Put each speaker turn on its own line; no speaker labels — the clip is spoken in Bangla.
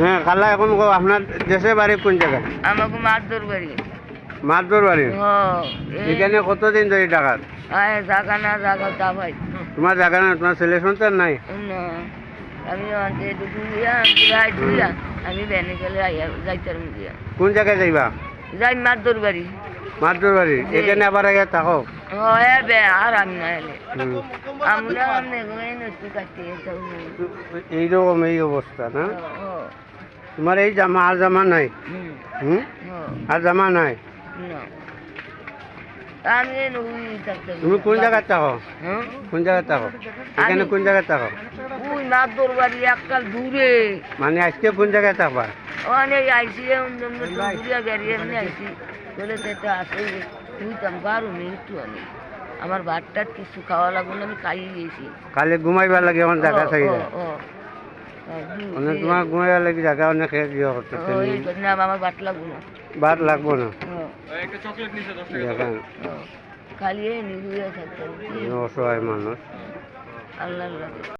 হ্যাঁ খালা এখন আপনার দেশে বাড়ি কোন জায়গায়?
আমাকে মারধর বাড়ি?
মাতবর বাড়ি এখানে কতদিন ধরে
আয় জাগা না জাগা তা ভাই।
তোমার জায়গা না তোমার ছেলে সন্তান নাই?
আমি আমি গেলে আইয়া যাইতার
কোন জায়গায় যাইবা?
যাই মারধর বাড়ি।
মাতবর বাড়ি? এখানে আবার আগে থাকো? এইরকম এই অবস্থা না? তোমার এই জামা আর জামা নাই?
হুম।
আর জামা নাই? তুমি কোন জায়গায় থাকো? কোন জায়গায় থাকো? এখানে কোন জায়গায় থাকো?
দূরে।
মানে আজকে কোন জায়গায় থাকবা?
অনেক আইসি আইসি বলে তো এটা আসে তুই তো পারো নি একটু আমার ভাতটার কিছু খাওয়া লাগবে না আমি খাইয়ে গেছি।
কালি ঘুমাইবার লাগে আমার জায়গা থাকি
দুই-
তোমার ঘুমাইবার লাগে জায়গা অনেক করতে
ও, এই তো, না আমার ভাত লাগবে না?
বাদ লাগবো না।
খালি থাকতে।
অসহায় মানুষ।
আল্লাহ